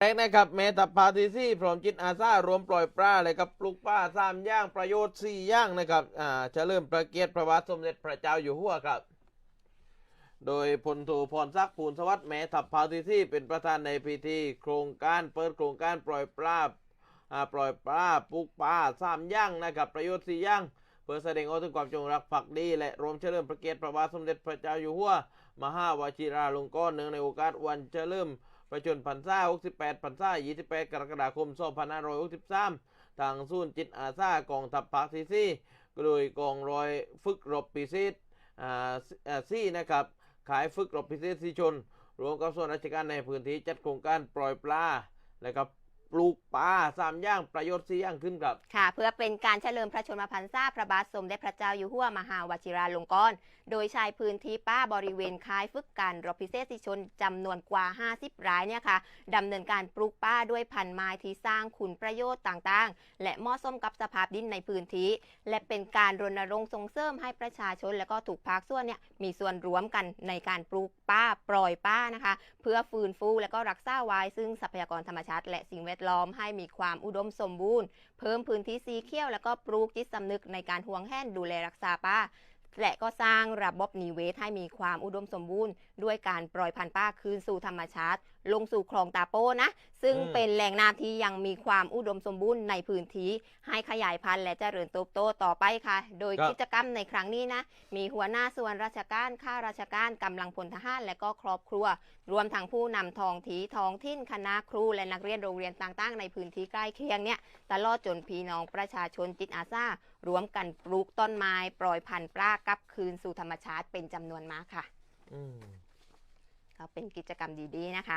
แรกนะครับเมตาพาติซี่พร้อมจิตอาสารวมปล่อยปลาเลยครับปลูกปลาสามย่างประโยชน์สี่ย่างนะครับอ่าจะเริ่มประเกียรติพระบาทสมเด็จพระเจ้าอยู่หัวครับ โดยพลโทพรศักดิ์ภูลสวัสดิ์แม่ทัพพาติซี่เป็นประธานในพิธี โครงการเปิดโครงการปล่อยปลาอ่าปล่อยปลาปลูกปลาสามย่างนะครับประโยชน์สี่ย่างเพื่อแสดงออกถึงความจงรักภักดีและรวมเฉลิมพระเกียรติพระบาทสมเด็จพระเจ้าอยู่หัวมหาวชิราลงกรณ์เนื่องในโอกาสวันเฉลิม ประชนพันซ่า68พันซ่า28 กรกฎาคม 2563 ทางศูนย์จิตอาสากองทัพภาคที่สี่โดยกองรอยฝึกรบพิเศษซี่นะครับ ขายฝึกรบพิเศษสีชน รวมกับส่วนราชการในพื้นที่จัดโครงการปล่อยปลาและก็ ปลูกปลาสามย่างประโยชน์สี่ย่างขึ้นครับ ค่ะ เพื่อเป็นการเฉลิมพระชนมพรรษาพระบาทสมเด็จพระเจ้าอยู่หัวมหาวชิราลงกรณ์โดยใช้พื้นที่ป้าบริเวณคายฝึกการรบพิเศษสิชนจำนวนกว่า 50 รายเนี่ยค่ะดำเนินการปลูกป้าด้วยพันไม้ที่สร้างคุณประโยชน์ต่างๆ และเหมาะสมกับสภาพดินในพื้นที่ และเป็นการรณรงค์ส่งเสริมให้ประชาชน และก็ถูกภาคส่วนเนี่ยมีส่วนร่วมกันในการปลูกป้าปล่อยป้านะคะ เพื่อฟื้นฟูและก็รักษาไว้ซึ่งทรัพยากรธรรมชาติและสิ่งแวดล้อมให้มีความอุดมสมบูรณ์ เพิ่มพื้นที่สีเขียว แล้วก็ปลูกจิตสำนึกในการห่วงแหนดูแลรักษาป่า และก็สร้างระบบนิเวศให้มีความอุดมสมบูรณ์ ด้วยการปล่อยพันธุ์ป่าคืนสู่ธรรมชาติ ลงสู่คลองตาโป้นะ ซึ่งอืม เป็นแหล่งน้ำที่ยังมีความอุดมสมบูรณ์ในพื้นที่ให้ขยายพันธุ์และเจริญเติบโตต่อไปค่ะ โดยกิจกรรมในครั้งนี้นะ มีหัวหน้าส่วนราชการข้าราชการกำลังพลทหารและก็ครอบครัว รวมทั้งผู้นำทองถีทองถิ่นคณะครู และนักเรียนโรงเรียนต่างๆ ในพื้นที่ใกล้เคียงเนี่ยตลอดจนพี่น้องประชาชนจิตอาสารวมกันปลูกต้นไม้ปล่อยพันธุ์ปลากลับคืนสู่ธรรมชาติเป็นจำนวนมากค่ะอืมก็เป็นกิจกรรมดีๆนะคะ